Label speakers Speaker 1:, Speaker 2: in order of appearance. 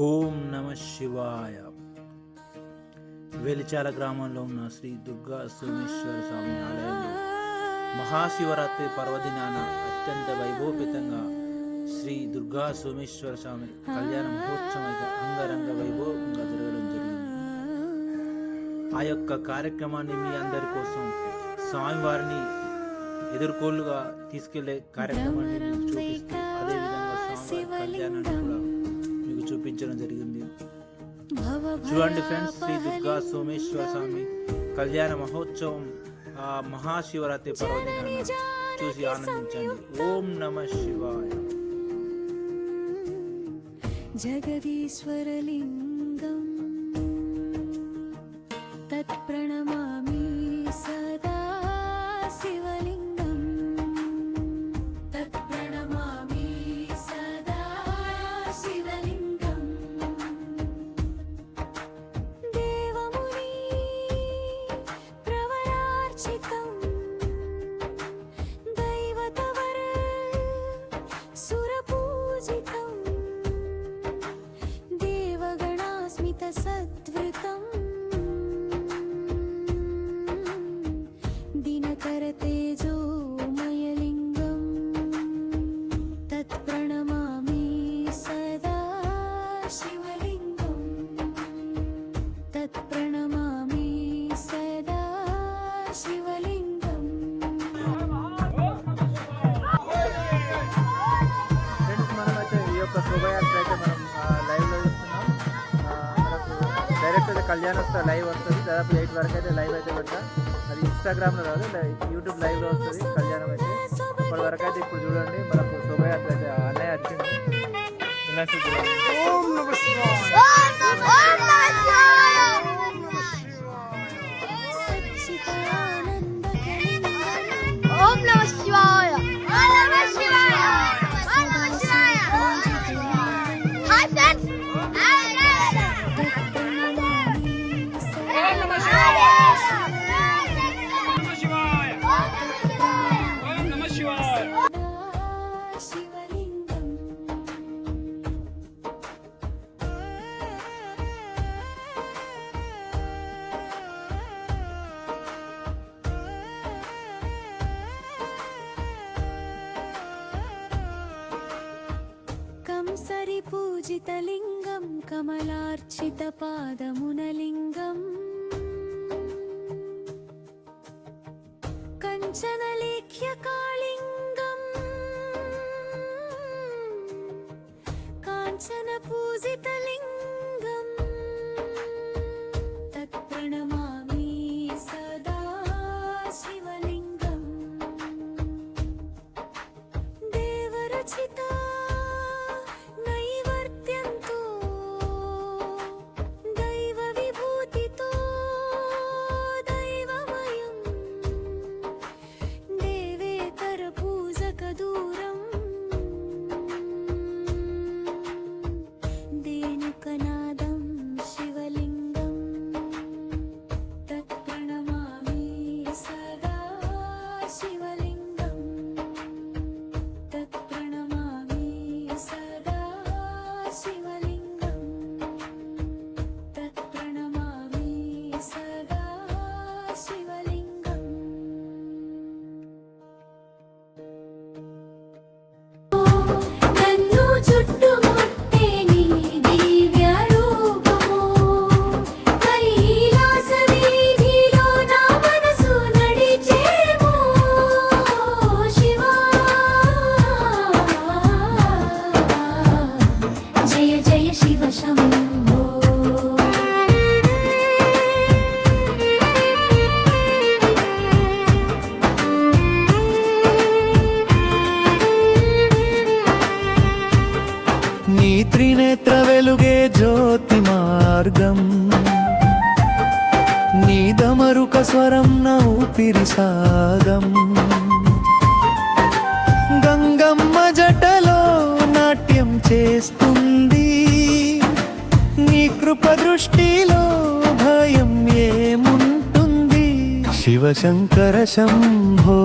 Speaker 1: ఓం నమ శివాయ. వెలిచాల గ్రామంలో ఉన్న శ్రీ దుర్గా సోమేశ్వర స్వామి ఆలయంలో మహాశివరాత్రి పర్వదినాన అత్యంత వైభవపేతంగా శ్రీ దుర్గా సోమేశ్వర స్వామి కళ్యాణ మహోత్సవం అంగరంగ వైభవంగా జరగడం జరిగింది. ఆ యొక్క కార్యక్రమాన్ని మీ అందరి కోసం స్వామివారిని ఎదుర్కోలుగా తీసుకెళ్ళే కార్యక్రమాన్ని చూపిస్తూ అదేవిధంగా స్వామివారి కళ్యాణాన్ని కూడా చూపించడం జరిగింది. చూడండి ఫ్రెండ్స్ శ్రీ దుర్గా సోమేశ్వర స్వామి కళ్యాణ మహోత్సవం మహాశివరాత్రి పర్వదినాన్ని చూసి ఆనందించండి. ఓం నమ శివాయ.
Speaker 2: జగదీశ్వరలింగ రక్షితం. దైవతవర సురపూజితం. దేవగణాస్మిత
Speaker 3: సద్వృతం. దినకర తేజో మయలింగం యొక్క శోభయాత్ర అయితే మనం లైవ్లో చూస్తున్నాం. మనకు డైరెక్ట్ అయితే కళ్యాణోత్సవ లైవ్ వస్తుంది. దాదాపు ఎయిట్ వరకు అయితే లైవ్ అయితే పెడతా అది ఇన్స్టాగ్రామ్లో కాదు యూట్యూబ్ లైవ్లో వస్తుంది కళ్యాణం అయితే. అప్పటి వరకు అయితే ఇప్పుడు చూడండి మనకు శోభయాత్ర అయితే అన్నయ్య వచ్చింది ఇలా చూద్దాం
Speaker 2: పూజితలింగం కమలార్చిత పాదమునలింగం కాంచనలేఖ్య కాళింగం
Speaker 4: కాంచన పూజితలింగం వెలుగే జ్యోతి మార్గం. నీదమరుక స్వరం నా ఊపిరి సాగం. గంగమ్మ జటలో నాట్యం చేస్తుంది. నీ కృప దృష్టిలో భయం ఏముంటుంది? శివశంకర శంభో